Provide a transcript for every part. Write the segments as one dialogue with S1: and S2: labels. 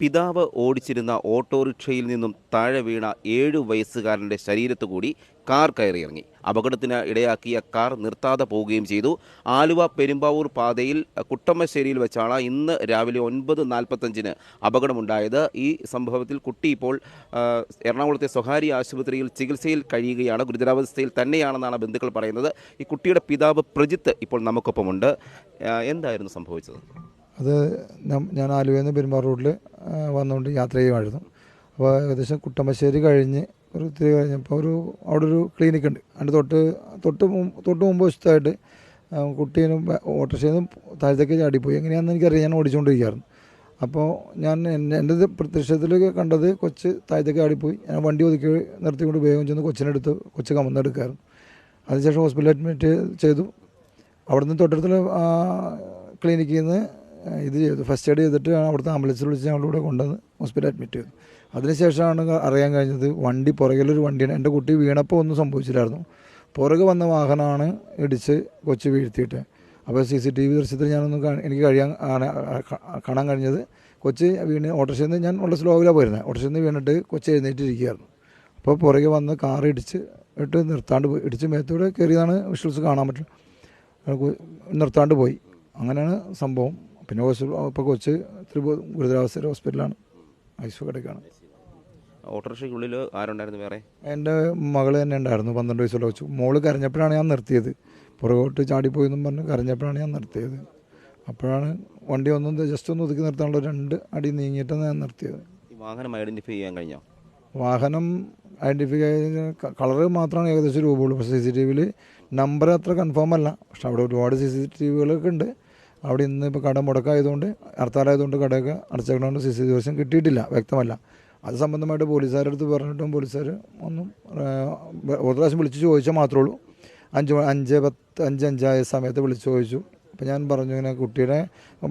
S1: പിതാവ് ഓടിച്ചിരുന്ന ഓട്ടോറിക്ഷയിൽ നിന്നും താഴെ വീണ ഏഴു വയസ്സുകാരന്റെ ശരീരത്തു കൂടി കാർ കയറിയിറങ്ങി. അപകടത്തിന് ഇടയാക്കിയ കാർ നിർത്താതെ പോവുകയും ചെയ്തു. ആലുവ പെരുമ്പാവൂർ പാതയിൽ കുട്ടമ്മശ്ശേരിയിൽ വെച്ചാണ് ഇന്ന് രാവിലെ ഒൻപത് നാൽപ്പത്തഞ്ചിന് അപകടമുണ്ടായത്. ഈ സംഭവത്തിൽ കുട്ടി ഇപ്പോൾ എറണാകുളത്തെ സ്വകാര്യ ആശുപത്രിയിൽ ചികിത്സയിൽ കഴിയുകയാണ്. ഗുരുതരാവസ്ഥയിൽ തന്നെയാണെന്നാണ് ബന്ധുക്കൾ പറയുന്നത്. ഈ കുട്ടിയുടെ പിതാവ് പ്രജിത്ത് ഇപ്പോൾ നമുക്കൊപ്പമുണ്ട്. എന്തായിരുന്നു സംഭവിച്ചത്?
S2: അത് ഞാൻ ആലുവയിൽ നിന്ന് പെരുമ്പാറ റോഡിൽ വന്നുകൊണ്ട് യാത്ര ചെയ്യുമായിരുന്നു. അപ്പോൾ ഏകദേശം കുട്ടമ്പശ്ശേരി കഴിഞ്ഞ് ഒരു ഇത്തിരി കഴിഞ്ഞപ്പോൾ ഒരു അവിടെ ഒരു ക്ലിനിക്ക് ഉണ്ട്. അതിന്റെ തൊട്ട് തൊട്ട് തൊട്ട് മുമ്പ് വശത്തായിട്ട് കുട്ടീനും ഓട്ടോറിക്ഷയിൽ നിന്ന് താഴത്തേക്ക് ചാടിപ്പോയി. എങ്ങനെയാണെന്ന് എനിക്കറിയാം ഞാൻ ഓടിച്ചുകൊണ്ടിരിക്കുകയായിരുന്നു. അപ്പോൾ ഞാൻ എന്റെ എന്റെ പ്രത്യക്ഷത്തിൽ കണ്ടത് കൊച്ച് താഴത്തേക്ക് ചാടിപ്പോയി. ഞാൻ വണ്ടി ഒതുക്കി നിർത്തിക്കൊണ്ട് വേഗം ചെന്ന് കൊച്ചിനെടുത്ത് കൊച്ച് കമന്നെടുക്കായിരുന്നു അതിനുശേഷം ഹോസ്പിറ്റലിൽ അഡ്മിറ്റ് ചെയ്തു. അവിടുന്ന് തൊട്ടടുത്തുള്ള ക്ലിനിക്കിൽ നിന്ന് ഇത് ചെയ്തു. ഫസ്റ്റ് എയ്ഡ് ചെയ്തിട്ട് അവിടുത്തെ ആംബുലൻസിൽ വിളിച്ച് ഞങ്ങളിവിടെ കൊണ്ടുവന്ന് ഹോസ്പിറ്റലിൽ അഡ്മിറ്റ് ചെയ്തു. അതിനുശേഷമാണ് അറിയാൻ കഴിഞ്ഞത് വണ്ടി പുറകിലൊരു വണ്ടിയാണ്. എന്റെ കുട്ടി വീണപ്പോൾ ഒന്നും സംഭവിച്ചില്ലായിരുന്നു. പുറകെ വന്ന വാഹനമാണ് ഇടിച്ച് കൊച്ചു വീഴ്ത്തിയിട്ട്. അപ്പോൾ സി സി ടി വി ദൃശ്യത്തിൽ ഞാനൊന്നും എനിക്ക് കഴിയാൻ കാണാൻ കഴിഞ്ഞത്. കൊച്ച് വീണ് ഓട്ടോറിക്ഷയിൽ നിന്ന് ഞാൻ ഉള്ള സ്ലോവിലാണ് പോയിരുന്നത്. ഓട്ടോറിക്ഷയിൽ നിന്ന് വീണിട്ട് കൊച്ച് എഴുന്നേറ്റിരിക്കുകയായിരുന്നു. അപ്പോൾ പുറകെ വന്ന് കാർ ഇടിച്ച് ഇട്ട് നിർത്താണ്ട് പോയി. ഇടിച്ച് മേത്തൂടെ കയറിയതാണ് വിഷ്വൽസ് കാണാൻ പറ്റും അത് നിർത്താണ്ട് പോയി. അങ്ങനെയാണ് സംഭവം. പിന്നെ ഹോസ്പിറ്റൽ ഇപ്പോൾ കൊച്ച് ഇത്തിരി ഗുരുതരാവസ്ഥ ഹോസ്പിറ്റലാണ്. ഐസു കടക്കാണ്
S1: ഓട്ടോറിക്ഷയ്ക്കുള്ളിൽ ആരുണ്ടായിരുന്നു വേറെ?
S2: എന്റെ മകൾ തന്നെ ഉണ്ടായിരുന്നു പന്ത്രണ്ട് വയസ്സുള്ള കൊച്ചു. മോൾ കരഞ്ഞപ്പോഴാണ് ഞാൻ നിർത്തിയത്. പുറകോട്ട് ചാടിപ്പോയി എന്നും പറഞ്ഞ് കരഞ്ഞപ്പോഴാണ് ഞാൻ നിർത്തിയത്. അപ്പോഴാണ് വണ്ടി ഒന്നും ജസ്റ്റ് ഒന്ന് ഒതുക്കി നിർത്താനുള്ള രണ്ട് അടി നീങ്ങിയിട്ടാണ് ഞാൻ നിർത്തിയത്.
S1: വാഹനം ഐഡന്റിഫൈ ചെയ്യാൻ കഴിഞ്ഞോ?
S2: വാഹനം ഐഡന്റിഫൈ കളറ് മാത്രമാണ് ഏകദേശം രൂപമുള്ളൂ പക്ഷേ സി സി ടി വിയിൽ നമ്പർ അത്ര കൺഫേം അല്ല. പക്ഷെ അവിടെ ഒരുപാട് സി സി ടി വികളൊക്കെ ഉണ്ട്. അവിടെ ഇന്ന് ഇപ്പോൾ കട മുടക്കായതുകൊണ്ട് ഹർത്താലായതുകൊണ്ട് കടയൊക്കെ അടച്ചേക്കണമെന്ന് സി സി ദിവസം കിട്ടിയിട്ടില്ല വ്യക്തമല്ല. അത് സംബന്ധമായിട്ട് പോലീസുകാരുടെ അടുത്ത് പറഞ്ഞിട്ടും പോലീസുകാർ ഒന്നും ഒരു പ്രാവശ്യം വിളിച്ച് ചോദിച്ചാൽ മാത്രമേ ഉള്ളൂ. അഞ്ച് അഞ്ച് പത്ത് അഞ്ച് അഞ്ചായ സമയത്ത് വിളിച്ച് ചോദിച്ചു. അപ്പോൾ ഞാൻ പറഞ്ഞു ഇങ്ങനെ കുട്ടിയുടെ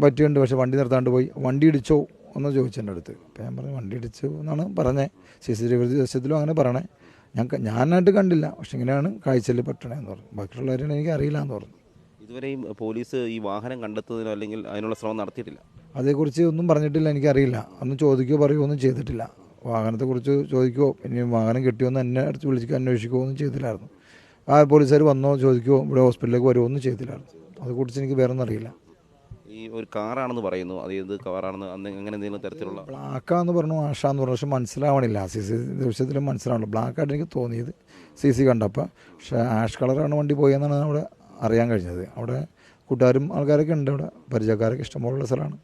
S2: പറ്റിയുണ്ട് പക്ഷേ വണ്ടി നിർത്താണ്ട് പോയി. വണ്ടി ഇടിച്ചോ എന്ന് ചോദിച്ചു എന്റെ അടുത്ത്. അപ്പോൾ ഞാൻ പറഞ്ഞു വണ്ടി ഇടിച്ചു എന്നാണ് പറഞ്ഞത് സി സി ടി വി ദൃശ്യത്തിലും അങ്ങനെ പറയണേ. ഞാൻ ഞാനായിട്ട് കണ്ടില്ല പക്ഷെ ഇങ്ങനെയാണ് കാഴ്ചയിൽ പെട്ടണേന്ന് പറഞ്ഞു. ബാക്കിയുള്ളവരെ എനിക്ക് അറിയില്ല എന്ന് പറഞ്ഞു.
S1: ഇതുവരെയും പോലീസ് ഈ വാഹനം കണ്ടെത്തുന്നതിനോ അല്ലെങ്കിൽ അതിനുള്ള ശ്രമം നടത്തിയിട്ടില്ല.
S2: അതേക്കുറിച്ച് ഒന്നും പറഞ്ഞിട്ടില്ല എനിക്കറിയില്ല. ഒന്നും ചോദിക്കുകയോ പറയുകയോ ഒന്നും ചെയ്തിട്ടില്ല. വാഹനത്തെക്കുറിച്ച് ചോദിക്കുകയോ ഇനി വാഹനം കിട്ടിയോ എന്ന് എന്നെ അടുത്ത് വിളിച്ച് അന്വേഷിക്കുകയോ ഒന്നും ചെയ്തില്ലായിരുന്നു. ആ പോലീസുകാർ വന്നോ ചോദിക്കുകയോ ഇവിടെ ഹോസ്പിറ്റലിലേക്ക് വരുമോ ഒന്നും ചെയ്തില്ലായിരുന്നു. അതേക്കുറിച്ച് എനിക്ക് വേറെ ഒന്നും അറിയില്ല.
S1: ഈ ഒരു കാറാണെന്ന് പറയുന്നു അത് ഏത് കാറാണെന്ന് അന്ന് അങ്ങനെ എന്തെങ്കിലും തരത്തിലുള്ള
S2: ബ്ലാക്കാന്ന് പറഞ്ഞു ആഷാന്ന് പറഞ്ഞു പക്ഷെ മനസ്സിലാവണില്ല. സി സി ദൃശ്യത്തിൽ മനസ്സിലാവണില്ല. ബ്ലാക്കായിട്ട് എനിക്ക് തോന്നിയത് സി സി കണ്ടപ്പോൾ. പക്ഷേ ആഷ് കളറാണ് വണ്ടി പോയെന്നാണ് അവിടെ അറിയാൻ കഴിഞ്ഞത്. അവിടെ കൂട്ടുകാരും ആൾക്കാരൊക്കെ ഉണ്ട് അവിടെ. പരിചയക്കാരൊക്കെ ഇഷ്ടംപോലുള്ള സ്ഥലമാണ്.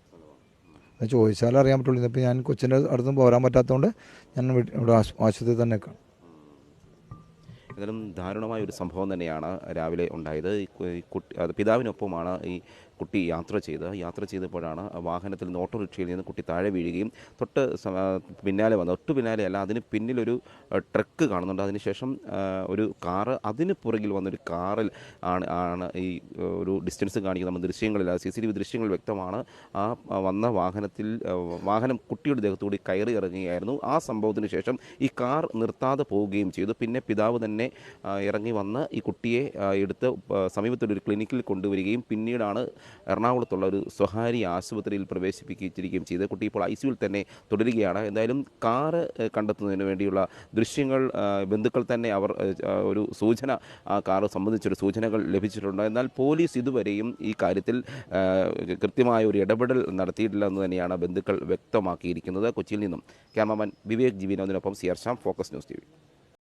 S2: അത് ചോദിച്ചാൽ അറിയാൻ പറ്റുള്ളൂ. ഇന്നിപ്പോൾ ഞാൻ കൊച്ചിന്റെ അടുത്തും പോരാൻ പറ്റാത്തതുകൊണ്ട് ഞാൻ ഇവിടെ ആശു- ആശുപത്രിയിൽ തന്നെ നിൽക്കാം
S1: ഏതായാലും ദാരുണമായ ഒരു സംഭവം തന്നെയാണ് രാവിലെ ഉണ്ടായത്. കുട്ടി അത് പിതാവിനൊപ്പമാണ് ഈ കുട്ടി യാത്ര ചെയ്ത് യാത്ര ചെയ്തപ്പോഴാണ് വാഹനത്തിൽ നിന്ന് ഓട്ടോറിക്ഷയിൽ നിന്ന് കുട്ടി താഴെ വീഴുകയും തൊട്ട് പിന്നാലെ വന്നു തൊട്ട് പിന്നാലെ അല്ല അതിന് പിന്നിലൊരു ട്രക്ക് കാണുന്നുണ്ട്. അതിനുശേഷം ഒരു കാറ് അതിന് പുറകിൽ വന്നൊരു കാറിൽ ആണ് ആണ് ഈ ഒരു ഡിസ്റ്റൻസ് കാണിക്കുന്ന നമ്മൾ ദൃശ്യങ്ങളിൽ സി സി ടി വി ദൃശ്യങ്ങൾ വ്യക്തമാണ്. ആ വന്ന വാഹനത്തിൽ വാഹനം കുട്ടിയുടെ ദേഹത്തുകൂടി കയറി ഇറങ്ങുകയായിരുന്നു. ആ സംഭവത്തിന് ശേഷം ഈ കാർ നിർത്താതെ പോവുകയും ചെയ്തു. പിന്നെ പിതാവ് തന്നെ ഇറങ്ങി വന്ന് ഈ കുട്ടിയെ എടുത്ത് സമീപത്തുള്ളൊരു ക്ലിനിക്കിൽ കൊണ്ടുവരികയും പിന്നീടാണ് എറണാകുളത്തുള്ള ഒരു സ്വകാര്യ ആശുപത്രിയിൽ പ്രവേശിപ്പിച്ചിരിക്കുകയും ചെയ്തത്. കുട്ടി ഇപ്പോൾ ഐ സിയുവിൽ തന്നെ തുടരുകയാണ്. എന്തായാലും കാറ് കണ്ടെത്തുന്നതിന് വേണ്ടിയുള്ള ദൃശ്യങ്ങൾ ബന്ധുക്കൾ തന്നെ അവർ ഒരു സൂചന ആ കാറ് സംബന്ധിച്ചൊരു സൂചനകൾ ലഭിച്ചിട്ടുണ്ട്. എന്നാൽ പോലീസ് ഇതുവരെയും ഈ കാര്യത്തിൽ കൃത്യമായ ഒരു ഇടപെടൽ നടത്തിയിട്ടില്ല എന്ന് തന്നെയാണ് ബന്ധുക്കൾ വ്യക്തമാക്കിയിരിക്കുന്നത്. കൊച്ചിയിൽ നിന്നും ക്യാമറമാൻ വിവേക് ജി വിനോദിനൊപ്പം സി ഫോക്കസ് ന്യൂസ് ടി